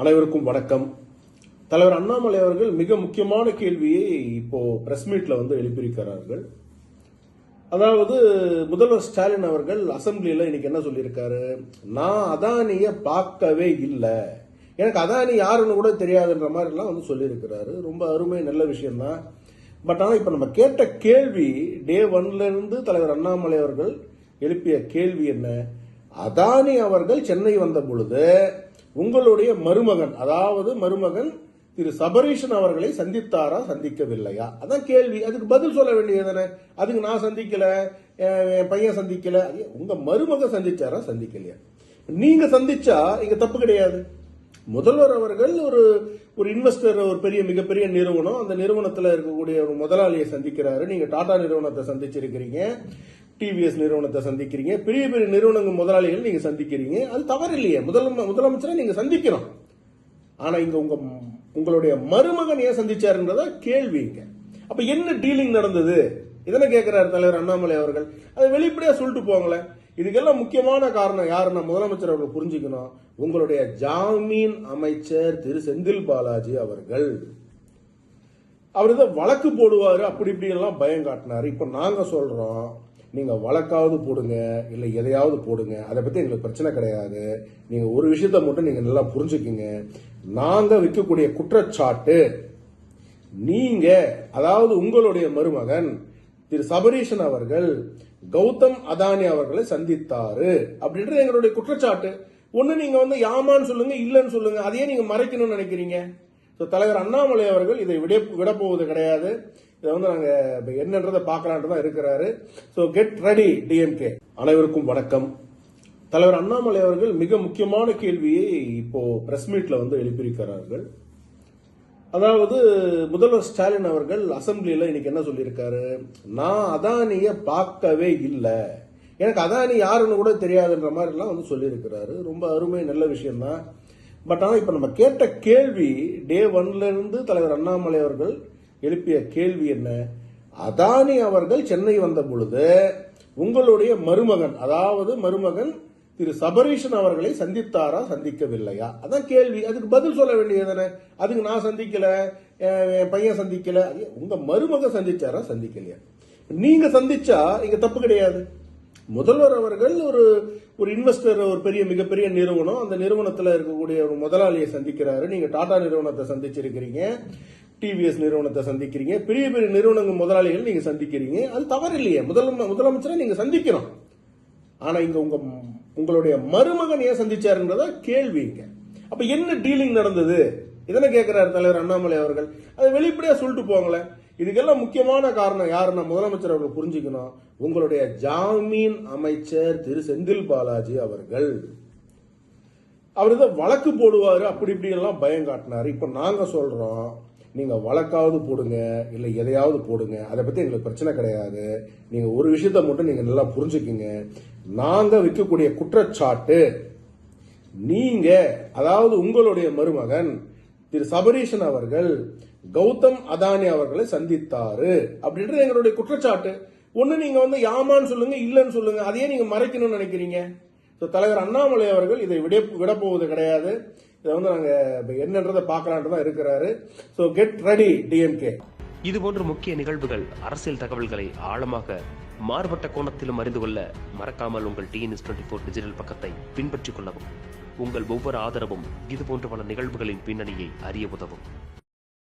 அனைவருக்கும் வணக்கம். தலைவர் அண்ணாமலை அவர்கள் மிக முக்கியமான கேள்வியை இப்போ பிரஸ் மீட்ல வந்து எழுப்பியிருக்கிறார்கள். அதாவது முதல்வர் ஸ்டாலின் அவர்கள் அசெம்பிளியில இன்னைக்கு என்ன சொல்லியிருக்காரு? நான் அதானிய பார்க்கவே இல்லை. எனக்கு அதானி யாருன்னு கூட தெரியாதுன்ற மாதிரிலாம் வந்து சொல்லியிருக்கிறாரு. ரொம்ப அருமை நல்ல விஷயம்தான். பட் ஆனால் இப்போ நம்ம கேட்ட கேள்வி டே ஒன்லேருந்து தலைவர் அண்ணாமலை அவர்கள் எழுப்பிய கேள்வி என்ன? அதானி அவர்கள் சென்னை வந்த பொழுது உங்களுடைய மருமகன் அதாவது மருமகன் திரு சபரீஷன் அவர்களை சந்தித்தாரா சந்திக்கவில்லையா? அதான் கேள்வி. அதுக்கு பதில் சொல்ல வேண்டியதுதானே அதுக்கு நான் சந்திக்கல என் பையன் சந்திக்கல. உங்க மருமகன் சந்திச்சாரா சந்திக்கலையா? நீங்க சந்திச்சா இங்க தப்பு கிடையாது. முதல்வர் அவர்கள் ஒரு ஒரு இன்வெஸ்டர் ஒரு பெரிய மிகப்பெரிய நிறுவனம். அந்த நிறுவனத்தில் இருக்கக்கூடிய ஒரு முதலாளியை சந்திக்கிறாரு. நீங்க டாடா நிறுவனத்தை சந்திச்சிருக்கிறீங்க. டிவிஎஸ் நிறுவனத்தை சந்திக்கிறீங்க. பெரிய பெரிய நிறுவனங்கள் முதலாளிகள் நீங்க சந்திக்கிறீங்க. அது தவறு இல்லையே முதல் முதலமைச்சரை நீங்க சந்திக்கணும். ஆனா இங்க உங்க உங்களுடைய மருமகன் ஏன் சந்திச்சாருன்றத கேள்வி இங்க. அப்ப என்ன டீலிங் நடந்தது? இதனை கேட்கிறார் தலைவர் அண்ணாமலை அவர்கள்? அதை வெளிப்படையா சொல்லிட்டு போங்களேன். இதுக்கெல்லாம் முக்கியமான காரணம் யாருன்னா முதலமைச்சர் அவர்கள் புரிஞ்சுக்கணும். உங்களுடைய ஜாமீன் அமைச்சர் திரு செந்தில் பாலாஜி அவர்கள். அவர் இதை வழக்கு போடுவாரு. அப்படி இப்படி எல்லாம் பயம் காட்டினாரு. இப்ப நாங்க சொல்றோம். நீங்கள் வழக்காவது போடுங்க இல்லை எதையாவது போடுங்க அதை பற்றி எங்களுக்கு பிரச்சனை கிடையாது. நீங்கள் ஒரு விஷயத்த மட்டும் நீங்கள் நல்லா புரிஞ்சுக்கிங்க. நாங்கள் வைக்கக்கூடிய குற்றச்சாட்டு நீங்கள் அதாவது உங்களுடைய மருமகன் திரு சபரீஷன் அவர்கள் கௌதம் அதானி அவர்களை சந்தித்தாரு அப்படின்றது எங்களுடைய குற்றச்சாட்டு. ஒன்று நீங்கள் வந்து யாமான்னு சொல்லுங்க இல்லைன்னு சொல்லுங்க அதையே நீங்கள் மறைக்கணும்னு நினைக்கிறீங்க. ஸோ தலைவர் அண்ணாமலை அவர்கள் இதை விட விடப்போவது கிடையாது. இதை வந்து நாங்க இப்ப என்னன்றதை பார்க்கலான்ட்டு தான் இருக்கிறாரு. ஸோ கெட் ரெடி டிஎம்கே அனைவருக்கும் வணக்கம். தலைவர் அண்ணாமலை அவர்கள் மிக முக்கியமான கேள்வியை இப்போ பிரஸ் மீட்ல வந்து எழுப்பியிருக்கிறார்கள். அதாவது முதல்வர் ஸ்டாலின் அவர்கள் அசெம்பிளியில இன்னைக்கு என்ன சொல்லியிருக்காரு? நான் அதானிய பார்க்கவே இல்லை. எனக்கு அதானி யாருன்னு கூட தெரியாதுன்ற மாதிரிலாம் வந்து சொல்லியிருக்கிறாரு. ரொம்ப அருமை நல்ல விஷயம்தான். பட் ஆனால் இப்போ நம்ம கேட்ட கேள்வி டே ஒன்ல இருந்து தலைவர் அண்ணாமலை அவர்கள் எழுப்பிய கேள்வி என்ன? அதானி அவர்கள் சென்னை வந்த பொழுது உங்களுடைய மருமகன் அதாவது மருமகன் திரு சபரீஷன் அவர்களை சந்தித்தாரா சந்திக்கவில்லையா? அதான் கேள்வி. அதுக்கு பதில் சொல்ல வேண்டியதுதானே அதுக்கு நான் சந்திக்கல என் பையன் சந்திக்கல. உங்க மருமகன் சந்திச்சாரா சந்திக்கலையா? நீங்க சந்திச்சா இங்க தப்பு கிடையாது. முதல்வர் அவர்கள் ஒரு ஒரு இன்வெஸ்டர் ஒரு பெரிய மிகப்பெரிய நிறுவனம். அந்த நிறுவனத்தில் இருக்கக்கூடிய ஒரு முதலாளியை சந்திக்கிறாரு. நீங்க டாடா நிறுவனத்தை சந்திச்சிருக்கிறீங்க. டிவிஎஸ் நிறுவனத்தை சந்திக்கிறீங்க. பெரிய பெரிய நிறுவனங்கள் முதலாளிகள் நீங்க சந்திக்கிறீங்க. அது தவறு இல்லையே முதல் முதலமைச்சரை நீங்க சந்திக்கணும் ஆனா இங்க உங்க உங்களுடைய மருமகன் ஏன் சந்திச்சாருன்றத கேள்வி இங்க. அப்ப என்ன டீலிங் நடந்தது? இதனை கேட்கிறார் தலைவர் அண்ணாமலை அவர்கள். அதை வெளிப்படையா சொல்லிட்டு போங்களேன். இதுக்கெல்லாம் முக்கியமான காரணம் யாருன்னா முதலமைச்சர் அவர்கள் புரிஞ்சுக்கணும். உங்களுடைய ஜாமீன் அமைச்சர் திரு செந்தில் பாலாஜி அவர்கள். அவர் இதை வழக்கு போடுவார். அப்படி இப்படி எல்லாம் பயம் காட்டினார். இப்ப நாங்க சொல்றோம். நீங்கள் வழக்காவது போடுங்க இல்லை எதையாவது போடுங்க அதை பற்றி எங்களுக்கு பிரச்சனை கிடையாது. நீங்கள் ஒரு விஷயத்த மட்டும் நீங்கள் நல்லா புரிஞ்சுக்குங்க. நாங்கள் வைக்கக்கூடிய குற்றச்சாட்டு நீங்கள் அதாவது உங்களுடைய மருமகன் திரு சபரீஷன் அவர்கள் கௌதம் அதானி அவர்களை சந்தித்தாரு. அப்படின்றது எங்களுடைய குற்றச்சாட்டு. ஒன்று நீங்கள் வந்து யாமான்னு சொல்லுங்க இல்லைன்னு சொல்லுங்க அதையே நீங்கள் மறைக்கணும்னு நினைக்கிறீங்க. ஸோ தலைவர் அண்ணாமலை அவர்கள் இதை விட விடப்போவது கிடையாது. இதை வந்து நாங்க என்னன்றதை பார்க்கலான்ட்டு தான் இருக்கிறாரு ஸோ கெட் ரெடி டிஎம்கே இதுபோன்ற முக்கிய நிகழ்வுகள் அரசியல் தகவல்களை ஆழமாக மாறுபட்ட கோணத்திலும் அறிந்து கொள்ள மறக்காமல் உங்கள் டிஎன்எஸ் டுவெண்ட்டி ஃபோர் டிஜிட்டல் பக்கத்தை பின்பற்றிக் கொள்ளவும். உங்கள் ஒவ்வொரு ஆதரவும் இதுபோன்ற பல நிகழ்வுகளின் பின்னணியை அறிய உதவும்.